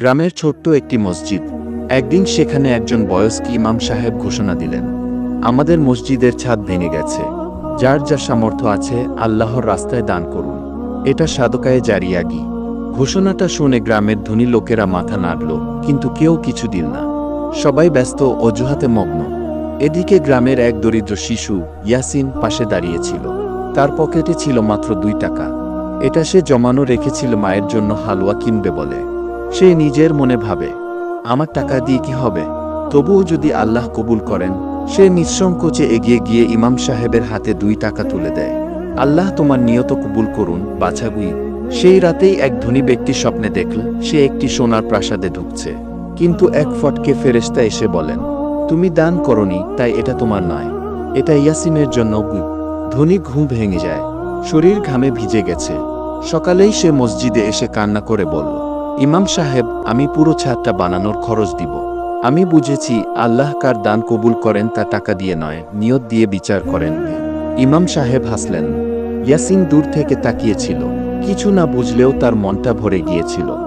গ্রামের ছোট্ট একটি মসজিদ। একদিন সেখানে একজন বয়স্ক ইমাম সাহেব ঘোষণা দিলেন, আমাদের মসজিদের ছাদ ভেঙে গেছে। যার যা সামর্থ্য আছে আল্লাহর রাস্তায় দান করুন। এটা সাদকায়ে জারিয়াগি। ঘোষণাটা শুনে গ্রামের ধনী লোকেরা মাথা নাড়ল, কিন্তু কেউ কিছু দিল না। সবাই ব্যস্ত অজুহাতে মগ্ন। এদিকে গ্রামের এক দরিদ্র শিশু ইয়াসিন পাশে দাঁড়িয়েছিল। তার পকেটে ছিল মাত্র দুই টাকা। এটা সে জমানো রেখেছিল মায়ের জন্য হালুয়া কিনবে বলে। সে নিজের মনে ভাবে, আমার টাকা দিয়ে কি হবে? তবুও যদি আল্লাহ কবুল করেন, সে নিঃসংকোচে এগিয়ে গিয়ে ইমাম সাহেবের হাতে দুই টাকা তুলে দেয়। আল্লাহ তোমার নিয়ত কবুল করুন, বাছাগুই। সেই রাতেই এক ধনী ব্যক্তি স্বপ্নে দেখল, সে একটি সোনার প্রাসাদে ঢুকছে। কিন্তু এক ফটকে ফেরেশতা এসে বলেন, তুমি দান করনি, তাই এটা তোমার নয়। এটা ইয়াসিনের জন্য ধনী ঘুম ভেঙে যায়। শরীর ঘামে ভিজে গেছে। সকালেই সে মসজিদে এসে কান্না করে বলল ইমাম সাহেব, আমি পুরো ছাদটা বানানোর খরচ দিব। আমি বুঝেছি, আল্লাহ কার দান কবুল করেন তা টাকা দিয়ে নয়, নিয়ত দিয়ে বিচার করেন। ইমাম সাহেব হাসলেন। ইয়াসিন দূর থেকে তাকিয়েছিল। কিছু না বুঝলেও তার মনটা ভরে গিয়েছিল।